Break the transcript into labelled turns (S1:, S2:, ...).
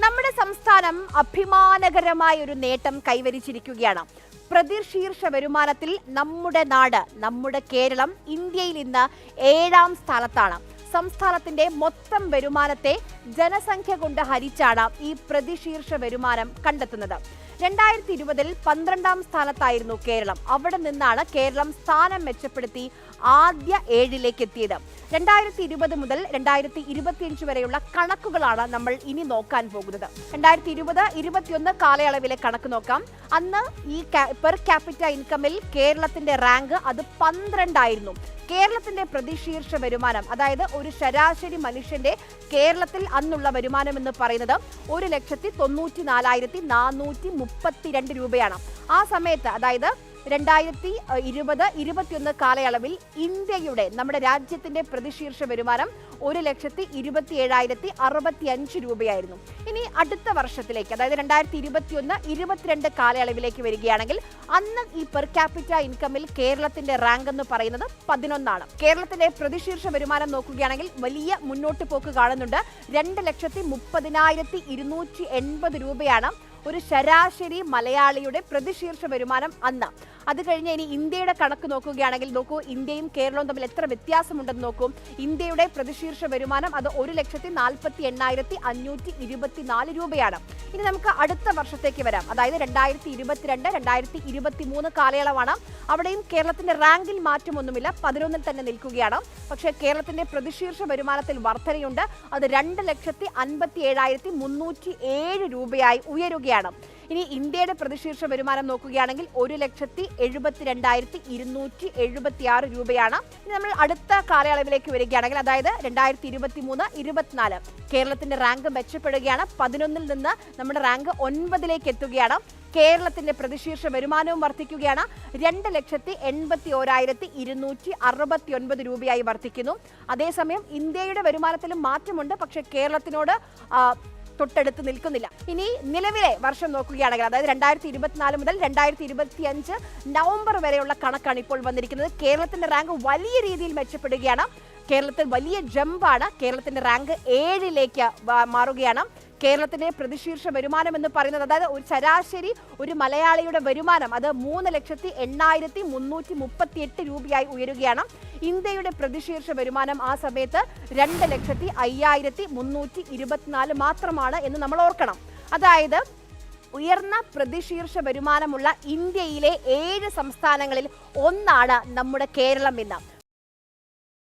S1: നമ്മുടെ സംസ്ഥാനം അഭിമാനകരമായ ഒരു നേട്ടം കൈവരിച്ചിരിക്കുകയാണ്. പ്രതിശീർഷ വരുമാനത്തിൽ നമ്മുടെ നാട് നമ്മുടെ കേരളം ഇന്ത്യയിൽ ഇന്ന് ഏഴാം സ്ഥാനത്താണ്. സംസ്ഥാനത്തിന്റെ മൊത്തം വരുമാനത്തെ ജനസംഖ്യ കൊണ്ട് ഹരിച്ചാണ് ഈ പ്രതിശീർഷ വരുമാനം കണ്ടെത്തുന്നത്. രണ്ടായിരത്തി ഇരുപതിൽ പന്ത്രണ്ടാം സ്ഥാനത്തായിരുന്നു കേരളം. അവിടെ നിന്നാണ് കേരളം സ്ഥാനം മെച്ചപ്പെടുത്തി ആദ്യ ഏഴിലേക്ക് എത്തിയത് രണ്ടായിരത്തി ഇരുപത് മുതൽ രണ്ടായിരത്തി ഇരുപത്തിയഞ്ച് വരെയുള്ള കണക്കുകളാണ് നമ്മൾ ഇനി നോക്കാൻ പോകുന്നത്. രണ്ടായിരത്തി ഇരുപത് ഇരുപത്തിയൊന്ന് കാലയളവിലെ കണക്ക് നോക്കാം. അന്ന് ഈ പെർ ക്യാപിറ്റ ഇൻകമിൽ കേരളത്തിന്റെ റാങ്ക് അത് പന്ത്രണ്ടായിരുന്നു. കേരളത്തിന്റെ പ്രതിശീർഷ വരുമാനം അതായത് ഒരു ശരാശരി മനുഷ്യന്റെ കേരളത്തിൽ അന്നുള്ള വരുമാനം എന്ന് പറയുന്നത് ഒരു ലക്ഷത്തി തൊണ്ണൂറ്റി നാലായിരത്തി നാനൂറ്റി മുപ്പത്തിരണ്ട് രൂപയാണ്. ആ സമയത്ത് അതായത് രണ്ടായിരത്തി ഇരുപത് ഇരുപത്തിയൊന്ന് കാലയളവിൽ ഇന്ത്യയുടെ നമ്മുടെ രാജ്യത്തിന്റെ പ്രതിശീർഷ വരുമാനം ഒരു ലക്ഷത്തി ഇരുപത്തി ഏഴായിരത്തി അറുപത്തി അഞ്ച് രൂപയായിരുന്നു. ഇനി അടുത്ത വർഷത്തിലേക്ക് അതായത് രണ്ടായിരത്തി ഇരുപത്തിയൊന്ന് ഇരുപത്തിരണ്ട് കാലയളവിലേക്ക് വരികയാണെങ്കിൽ അന്ന് ഈ പെർ ക്യാപിറ്റ ഇൻകമിൽ കേരളത്തിന്റെ റാങ്ക് എന്ന് പറയുന്നത് പതിനൊന്നാണ്. കേരളത്തിന്റെ പ്രതിശീർഷ വരുമാനം നോക്കുകയാണെങ്കിൽ വലിയ മുന്നോട്ട് പോക്ക് കാണുന്നുണ്ട്. രണ്ട് ലക്ഷത്തി മുപ്പതിനായിരത്തി ഇരുന്നൂറ്റി എൺപത് രൂപയാണ് ഒരു ശരാശരി മലയാളിയുടെ പ്രതിശീർഷ വരുമാനം അന്ന്. അത് കഴിഞ്ഞ് ഇനി ഇന്ത്യയുടെ കണക്ക് നോക്കുകയാണെങ്കിൽ നോക്കൂ ഇന്ത്യയും കേരളവും തമ്മിൽ എത്ര വ്യത്യാസമുണ്ടെന്ന് നോക്കൂ. ഇന്ത്യയുടെ പ്രതിശീർഷ വരുമാനം അത് ഒരു ലക്ഷത്തി നാൽപ്പത്തി എണ്ണായിരത്തി അഞ്ഞൂറ്റി ഇരുപത്തിനാല് രൂപയാണ്. ഇനി നമുക്ക് അടുത്ത വർഷത്തേക്ക് വരാം. അതായത് രണ്ടായിരത്തി ഇരുപത്തിരണ്ട് രണ്ടായിരത്തി ഇരുപത്തി മൂന്ന് കാലയളവാണ്. അവിടെയും കേരളത്തിന്റെ റാങ്കിൽ മാറ്റമൊന്നുമില്ല. പതിനൊന്നിൽ തന്നെ നിൽക്കുകയാണ്. പക്ഷേ കേരളത്തിന്റെ പ്രതിശീർഷ വരുമാനത്തിൽ വർധനയുണ്ട്. അത് രണ്ട് ലക്ഷത്തി അൻപത്തി ഏഴായിരത്തി മുന്നൂറ്റി ഏഴ് രൂപയായി ഉയരുകയാണ്. ഇനി ഇന്ത്യയുടെ പ്രതിശീർഷ വരുമാനം നോക്കുകയാണെങ്കിൽ ഒരു ലക്ഷത്തി എഴുപത്തി രണ്ടായിരത്തി ഇരുന്നൂറ്റി എഴുപത്തി ആറ് രൂപയാണ് നമ്മൾ അടുത്ത കാലയളവിലേക്ക് വരികയാണെങ്കിൽ അതായത് രണ്ടായിരത്തി ഇരുപത്തി മൂന്ന് ഇരുപത്തിനാല് കേരളത്തിന്റെ റാങ്ക് മെച്ചപ്പെടുകയാണ്. പതിനൊന്നിൽ നിന്ന് നമ്മുടെ റാങ്ക് ഒൻപതിലേക്ക് എത്തുകയാണ്. കേരളത്തിന്റെ പ്രതിശീർഷ വരുമാനവും വർദ്ധിക്കുകയാണ്. രണ്ട് ലക്ഷത്തി എൺപത്തി ഓരായിരത്തി ഇരുന്നൂറ്റി അറുപത്തി ഒൻപത് രൂപയായി വർദ്ധിക്കുന്നു. അതേസമയം ഇന്ത്യയുടെ വരുമാനത്തിലും മാറ്റമുണ്ട്. പക്ഷേ കേരളത്തിനോട് തൊട്ടടുത്ത് നിൽക്കുന്നില്ല. ഇനി നിലവിലെ വർഷം നോക്കുകയാണെങ്കിൽ അതായത് രണ്ടായിരത്തി ഇരുപത്തിനാല് മുതൽ രണ്ടായിരത്തി ഇരുപത്തി അഞ്ച് നവംബർ വരെയുള്ള കണക്കാണ് ഇപ്പോൾ വന്നിരിക്കുന്നത്. കേരളത്തിന്റെ റാങ്ക് വലിയ രീതിയിൽ മെച്ചപ്പെടുകയാണ്. കേരളത്തിൽ വലിയ ജമ്പാണ് കേരളത്തിന്റെ റാങ്ക് ഏഴിലേക്ക് മാറുകയാണ്. കേരളത്തിന്റെ പ്രതിശീർഷ വരുമാനം എന്ന് പറയുന്നത് അതായത് ഒരു ശരാശരി ഒരു മലയാളിയുടെ വരുമാനം അത് മൂന്ന് ലക്ഷത്തി എണ്ണായിരത്തി മുന്നൂറ്റി മുപ്പത്തി എട്ട് രൂപയായി ഉയരുകയാണ്. ഇന്ത്യയുടെ പ്രതിശീർഷ വരുമാനം ആ സമയത്ത് രണ്ട് ലക്ഷത്തി അയ്യായിരത്തി മുന്നൂറ്റി ഇരുപത്തിനാല് മാത്രമാണ് എന്ന് നമ്മൾ ഓർക്കണം. അതായത് ഉയർന്ന പ്രതിശീർഷ വരുമാനമുള്ള ഇന്ത്യയിലെ ഏഴ് സംസ്ഥാനങ്ങളിൽ ഒന്നാണ് നമ്മുടെ കേരളം ഇന്ന്.